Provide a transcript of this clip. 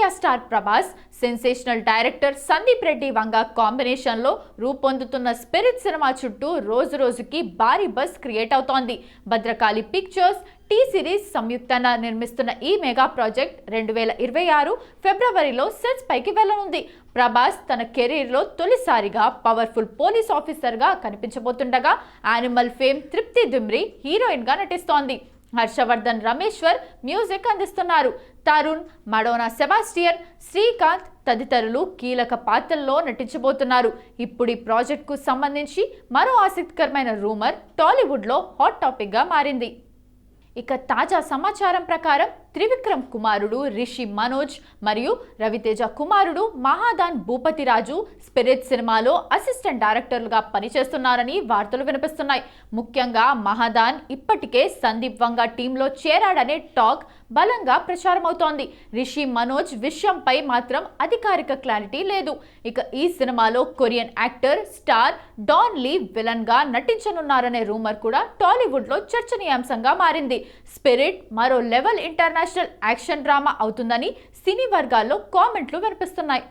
India star Prabhas sensational director Sandeep Reddy Vanga కాంబినేషన్లో రూపొందుతున్న spirit cinema చుట్టూ రోజు రోజుకి భారీ బస్ క్రియేట్ అవుతోంది. భద్రకాళి పిక్చర్స్ టీ సిరీస్ సంయుక్తంగా నిర్మిస్తున్న ఈ మెగా ప్రాజెక్ట్ రెండు వేల ఇరవై ఆరు ఫిబ్రవరిలో సెట్స్ పైకి వెళ్ళనుంది ప్రభాస్ తన కెరీర్లో తొలిసారిగా పవర్ఫుల్ పోలీస్ ఆఫీసర్గా కనిపించబోతుండగా యానిమల్ ఫేమ్ తృప్తి దుమ్రి హీరోయిన్గా నటిస్తోంది. హర్షవర్ధన్ రమేశ్వర్ మ్యూజిక్ అందిస్తున్నారు. తరుణ్ మడోనా సెబాస్టియన్ శ్రీకాంత్ తదితరులు కీలక పాత్రల్లో నటించబోతున్నారు. ఇప్పుడు ఈ ప్రాజెక్టుకు సంబంధించి మరో ఆసక్తికరమైన రూమర్ టాలీవుడ్లో హాట్ టాపిక్గా మారింది. ఇక తాజా సమాచారం ప్రకారం త్రివిక్రమ్ కుమారుడు రిషి మనోజ్ మరియు రవితేజ కుమారుడు మహాదాన్ భూపతిరాజు స్పిరిట్ సినిమాలో అసిస్టెంట్ డైరెక్టర్లుగా పనిచేస్తున్నారని వార్తలు వినిపిస్తున్నాయి. ముఖ్యంగా మహాదాన్ ఇప్పటికే సందీప్ వంగ టీంలో చేరాడనే టాక్ బలంగా ప్రచారమవుతోంది. రిషి మనోజ్ విషయంపై మాత్రం అధికారిక క్లారిటీ లేదు. ఇక ఈ సినిమాలో Korean actor star Don Lee విలన్గా నటించనున్నారనే రూమర్ కూడా టాలీవుడ్లో చర్చనీయాంశంగా మారింది. స్పిరిట్ మరో level internal international action drama అవుతుందని సినీ వర్గాల్లో కామెంట్లు వినిపిస్తున్నాయి.